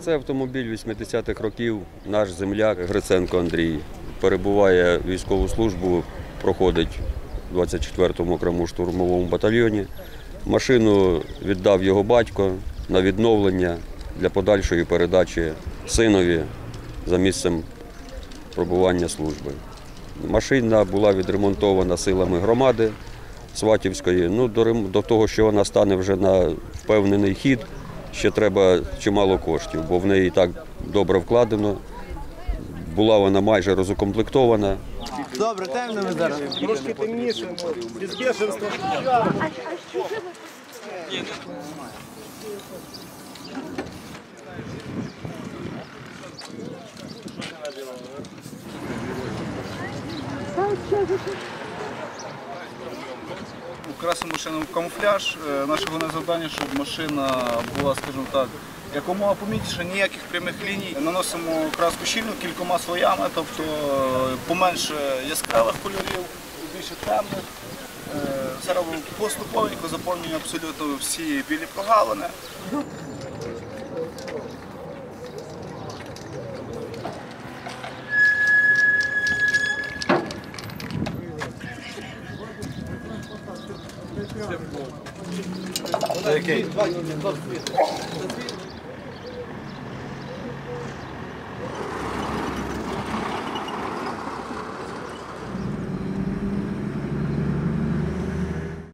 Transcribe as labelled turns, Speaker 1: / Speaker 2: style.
Speaker 1: Це автомобіль 80-х років, наш земляк Гриценко Андрій. Перебуває військову службу, проходить в 24-му окремому штурмовому батальйоні. Машину віддав його батько на відновлення для подальшої передачі синові за місцем пробування служби. Машина була відремонтована силами громади Сватівської. Ну, до, до того, що вона стане вже на впевнений хід, ще треба чимало коштів, бо в неї так добре вкладено. Була вона майже розукомплектована.
Speaker 2: Добре, темно ми зараз.
Speaker 3: Трошки темніше, без бешенства.
Speaker 4: Красимо машину в камуфляж. Е, Наше головне завдання, щоб машина була, скажімо так, якомога помітніше, ніяких прямих ліній. Наносимо краску щільну кількома слоями, тобто е, поменше яскравих кольорів, більше темних. Е, Все робимо поступовенько, заповнюємо абсолютно всі білі прогалини. Okej.